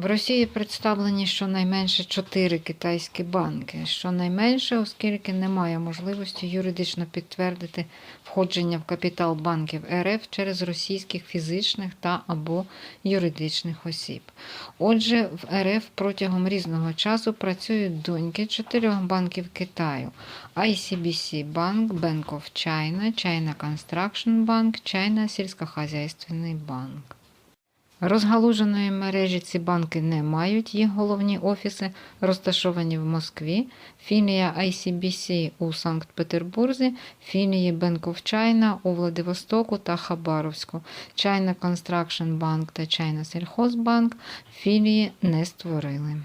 В Росії представлені щонайменше чотири китайські банки. Щонайменше, оскільки немає можливості юридично підтвердити входження в капітал банків РФ через російських фізичних та або юридичних осіб. Отже, в РФ протягом різного часу працюють доньки чотирьох банків Китаю: ICBC Bank, Bank of China, China Construction Bank, China сільськохозяйственний банк. Розгалуженої мережі ці банки не мають. Їх головні офіси розташовані в Москві, філія ICBC у Санкт-Петербурзі, філії Bank of China у Владивостоку та Хабаровську, China Construction Bank та China Сільхозбанк філії не створили.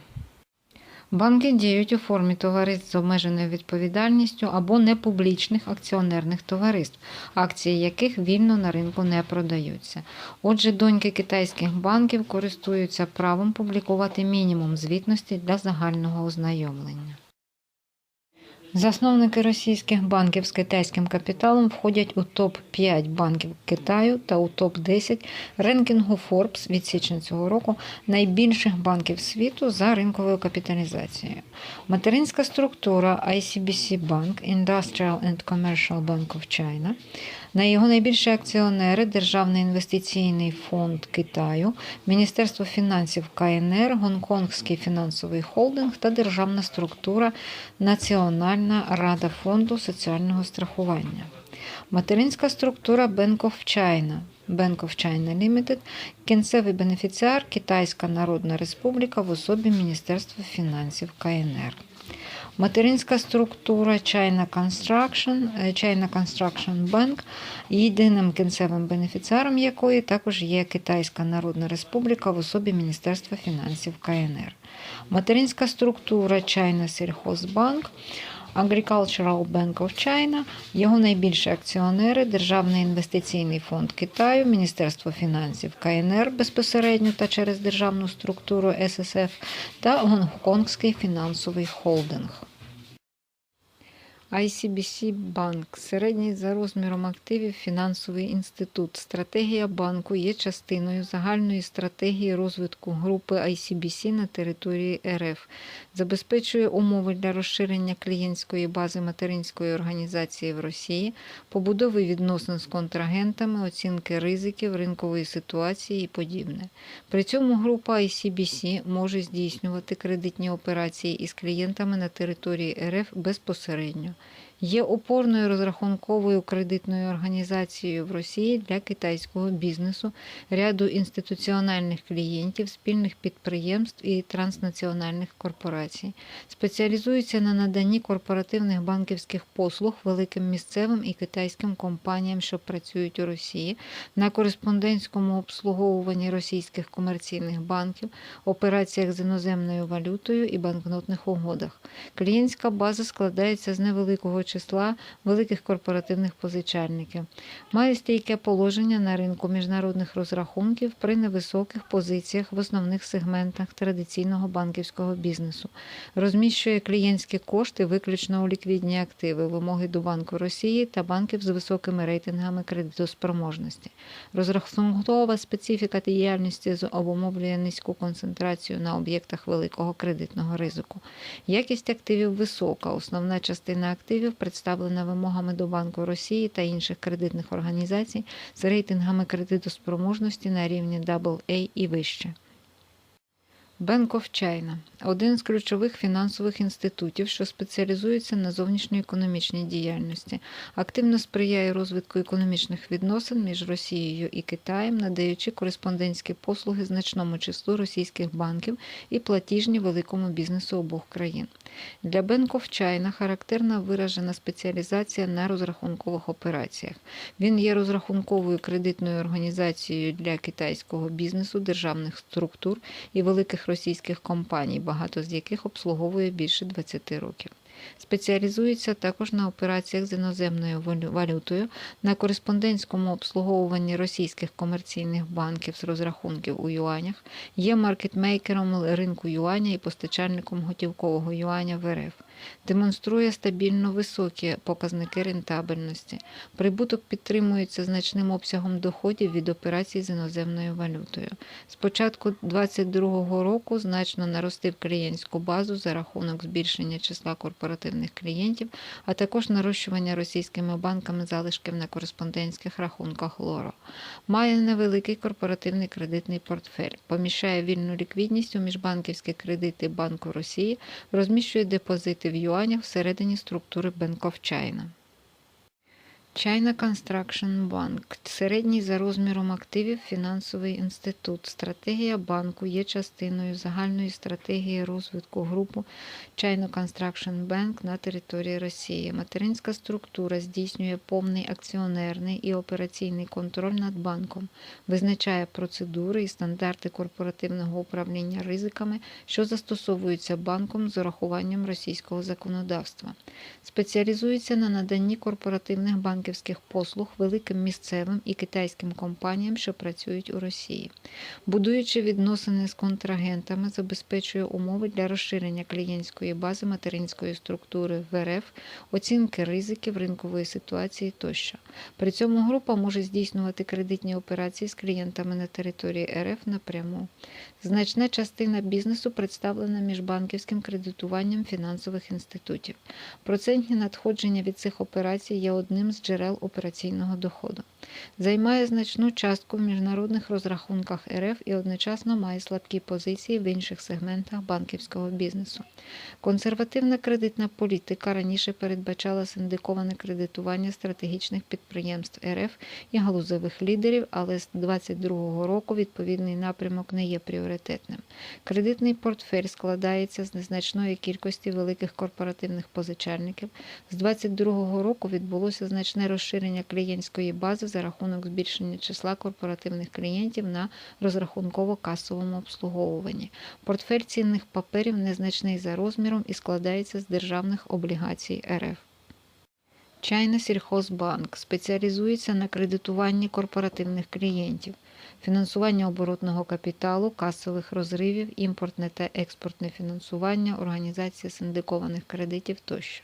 Банки діють у формі товариств з обмеженою відповідальністю або непублічних акціонерних товариств, акції яких вільно на ринку не продаються. Отже, доньки китайських банків користуються правом публікувати мінімум звітності для загального ознайомлення. Засновники російських банків з китайським капіталом входять у топ-5 банків Китаю та у топ-10 ренкінгу Forbes від січня цього року найбільших банків світу за ринковою капіталізацією. Материнська структура ICBC Bank Industrial and Commercial Bank of China на його найбільші акціонери Державний інвестиційний фонд Китаю, Міністерство фінансів КНР, Гонконгський фінансовий холдинг та державна структура Національна рада фонду соціального страхування. Материнська структура Bank of China. Bank of China Limited, кінцевий бенефіціар Китайська Народна Республіка в особі Міністерства фінансів КНР. Материнська структура China Construction, China Construction Bank, єдиним кінцевим бенефіціаром якої також є Китайська Народна Республіка в особі Міністерства фінансів КНР. Материнська структура China Сільхозбанк, Agricultural Bank of China, його найбільші акціонери Державний інвестиційний фонд Китаю, Міністерство фінансів КНР безпосередньо та через державну структуру ССФ та Гонконгський фінансовий холдинг. ICBC Банк середній за розміром активів фінансовий інститут. Стратегія банку є частиною загальної стратегії розвитку групи ICBC на території РФ, забезпечує умови для розширення клієнтської бази материнської організації в Росії, побудови відносин з контрагентами, оцінки ризиків, ринкової ситуації і подібне. При цьому група ICBC може здійснювати кредитні операції із клієнтами на території РФ безпосередньо. Є опорною розрахунковою кредитною організацією в Росії для китайського бізнесу, ряду інституціональних клієнтів, спільних підприємств і транснаціональних корпорацій. Спеціалізується на наданні корпоративних банківських послуг великим місцевим і китайським компаніям, що працюють у Росії, на кореспондентському обслуговуванні російських комерційних банків, операціях з іноземною валютою і банкнотних угодах. Клієнтська база складається з невеликого числа великих корпоративних позичальників. Має стійке положення на ринку міжнародних розрахунків при невисоких позиціях в основних сегментах традиційного банківського бізнесу. Розміщує клієнтські кошти виключно у ліквідні активи, вимоги до Банку Росії та банків з високими рейтингами кредитоспроможності. Розрахункова специфіка діяльності обумовлює низьку концентрацію на об'єктах великого кредитного ризику. Якість активів висока. Основна частина активів представлена вимогами до Банку Росії та інших кредитних організацій з рейтингами кредитоспроможності на рівні AA і вище. Bank of China – один з ключових фінансових інститутів, що спеціалізується на зовнішньоекономічній діяльності, активно сприяє розвитку економічних відносин між Росією і Китаєм, надаючи кореспондентські послуги значному числу російських банків і платіжні великому бізнесу обох країн. Для Bank of China характерна виражена спеціалізація на розрахункових операціях. Він є розрахунковою кредитною організацією для китайського бізнесу, державних структур і великих російських компаній, багато з яких обслуговує більше 20 років. Спеціалізується також на операціях з іноземною валютою, на кореспондентському обслуговуванні російських комерційних банків з розрахунків у юанях, є маркетмейкером ринку юаня і постачальником готівкового юаня в РФ. Демонструє стабільно високі показники рентабельності. Прибуток підтримується значним обсягом доходів від операцій з іноземною валютою. З початку 2022 року значно наростив клієнтську базу за рахунок збільшення числа корпоративних клієнтів, а також нарощування російськими банками залишків на кореспондентських рахунках Лоро. Має невеликий корпоративний кредитний портфель, поміщає вільну ліквідність у міжбанківські кредити Банку Росії, розміщує депозити в юанях всередині структури Bank of China. China Construction Bank – середній за розміром активів фінансовий інститут. Стратегія банку є частиною загальної стратегії розвитку групи China Construction Bank на території Росії. Материнська структура здійснює повний акціонерний і операційний контроль над банком, визначає процедури і стандарти корпоративного управління ризиками, що застосовуються банком з урахуванням російського законодавства. Спеціалізується на наданні корпоративних банківських послуг великим місцевим і китайським компаніям, що працюють у Росії. Будуючи відносини з контрагентами, забезпечує умови для розширення клієнтської бази материнської структури в РФ, оцінки ризиків ринкової ситуації тощо. При цьому група може здійснювати кредитні операції з клієнтами на території РФ напряму. Значна частина бізнесу представлена міжбанківським кредитуванням фінансових інститутів. Процентні надходження від цих операцій є одним з джерел операційного доходу. Займає значну частку в міжнародних розрахунках РФ і одночасно має слабкі позиції в інших сегментах банківського бізнесу. Консервативна кредитна політика раніше передбачала синдиковане кредитування стратегічних підприємств РФ і галузевих лідерів, але з 2022 року відповідний напрямок не є пріоритетним. Кредитний портфель складається з незначної кількості великих корпоративних позичальників. З 2022 року відбулося значне розширення клієнтської бази за рахунок збільшення числа корпоративних клієнтів на розрахунково-касовому обслуговуванні. Портфель цінних паперів незначний за розміром і складається з державних облігацій РФ. Чайна сільхозбанк спеціалізується на кредитуванні корпоративних клієнтів, фінансування оборотного капіталу, касових розривів, імпортне та експортне фінансування, організація синдикованих кредитів тощо.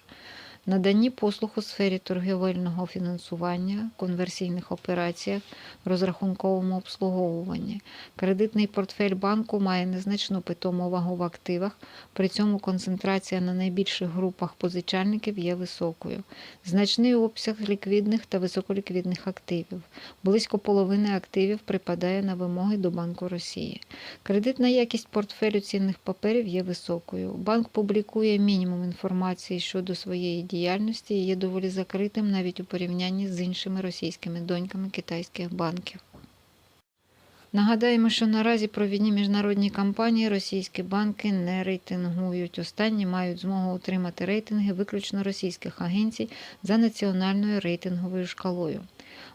Наданні послуг у сфері торгівельного фінансування, конверсійних операціях, розрахунковому обслуговуванні. Кредитний портфель банку має незначну питому вагу в активах, при цьому концентрація на найбільших групах позичальників є високою. Значний обсяг ліквідних та високоліквідних активів. Близько половини активів припадає на вимоги до Банку Росії. Кредитна якість портфелю цінних паперів є високою. Банк публікує мінімум інформації щодо своєї діяльності і є доволі закритим навіть у порівнянні з іншими російськими доньками китайських банків. Нагадаємо, що наразі провідні міжнародні компанії російські банки не рейтингують. Останні мають змогу отримати рейтинги виключно російських агенцій за національною рейтинговою шкалою.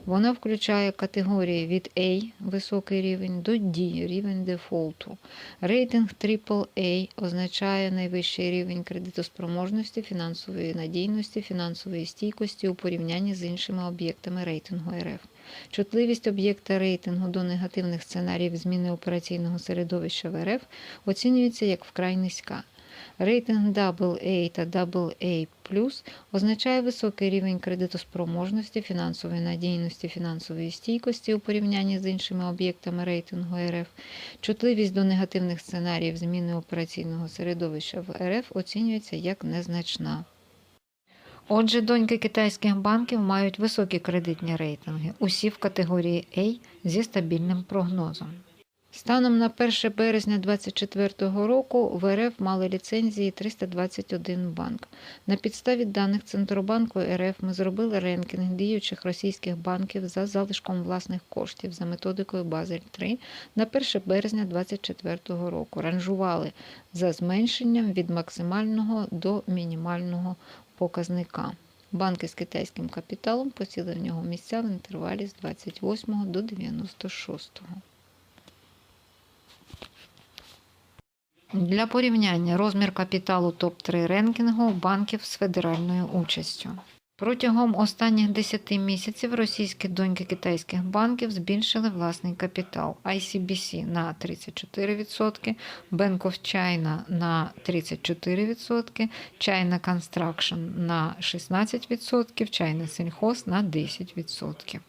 Вона включає категорії від A високий рівень до D рівень дефолту. Рейтинг AAA означає найвищий рівень кредитоспроможності, фінансової надійності, фінансової стійкості у порівнянні з іншими об'єктами рейтингу РФ. Чутливість об'єкта рейтингу до негативних сценаріїв зміни операційного середовища в РФ оцінюється як вкрай низька. Рейтинг AA та AA означає високий рівень кредитоспроможності, фінансової надійності, фінансової стійкості у порівнянні з іншими об'єктами рейтингу РФ. Чутливість до негативних сценаріїв зміни операційного середовища в РФ оцінюється як незначна. Отже, доньки китайських банків мають високі кредитні рейтинги, усі в категорії A зі стабільним прогнозом. Станом на 1 березня 2024 року в РФ мали ліцензії 321 банк. На підставі даних Центробанку РФ ми зробили ренкінг діючих російських банків за залишком власних коштів за методикою Базель 3 на 1 березня 2024 року. Ранжували за зменшенням від максимального до мінімального показника. Банки з китайським капіталом посіли в нього місця в інтервалі з 28 до 96. Для порівняння розмір капіталу топ-3 ренкінгу банків з федеральною участю. Протягом останніх 10 місяців російські доньки китайських банків збільшили власний капітал ICBC на 34%, Bank of China на 34%, China Construction на 16%, China Сельхоз на 10%.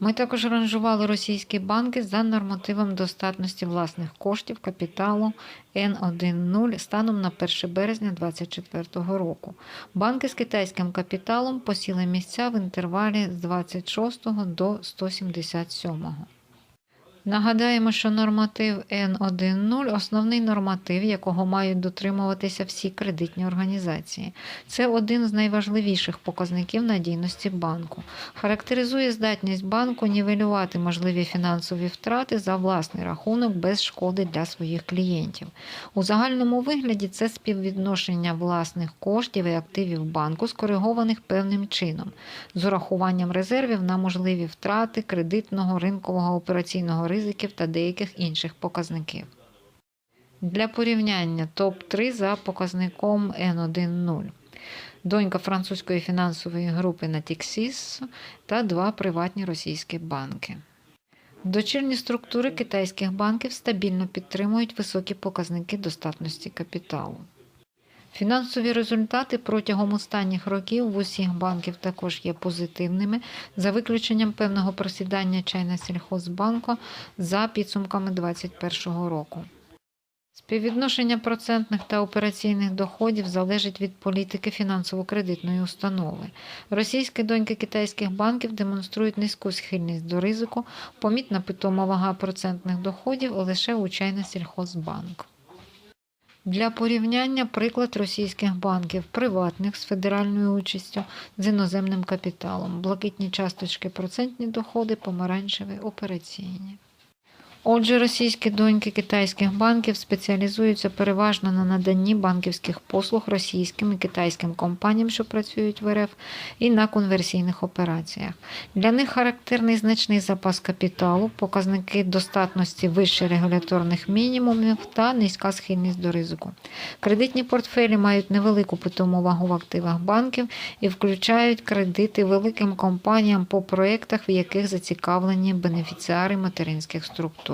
Ми також ранжували російські банки за нормативом достатності власних коштів капіталу Н10 станом на 1 березня 2024 року. Банки з китайським капіталом посіли місця в інтервалі з 26 до 177. Нагадаємо, що норматив N10 основний норматив, якого мають дотримуватися всі кредитні організації. Це один з найважливіших показників надійності банку. Характеризує здатність банку нівелювати можливі фінансові втрати за власний рахунок без шкоди для своїх клієнтів. У загальному вигляді це співвідношення власних коштів і активів банку, скоригованих певним чином, з урахуванням резервів на можливі втрати кредитного, ринкового, операційного ризиків та деяких інших показників. Для порівняння топ-3 за показником N10. Донька французької фінансової групи Natixis та два приватні російські банки. Дочірні структури китайських банків стабільно підтримують високі показники достатності капіталу. Фінансові результати протягом останніх років в усіх банків також є позитивними, за виключенням певного просідання Чайна Сільхозбанку за підсумками 2021 року. Співвідношення процентних та операційних доходів залежить від політики фінансово-кредитної установи. Російські доньки китайських банків демонструють низьку схильність до ризику, помітна питома вага процентних доходів лише у Чайна Сільхозбанк. Для порівняння приклад російських банків, приватних з федеральною участю, з іноземним капіталом, блакитні часточки процентні доходи, помаранчеві операційні. Отже, російські доньки китайських банків спеціалізуються переважно на наданні банківських послуг російським і китайським компаніям, що працюють в РФ, і на конверсійних операціях. Для них характерний значний запас капіталу, показники достатності вище регуляторних мінімумів та низька схильність до ризику. Кредитні портфелі мають невелику питому вагу в активах банків і включають кредити великим компаніям по проєктах, в яких зацікавлені бенефіціари материнських структур.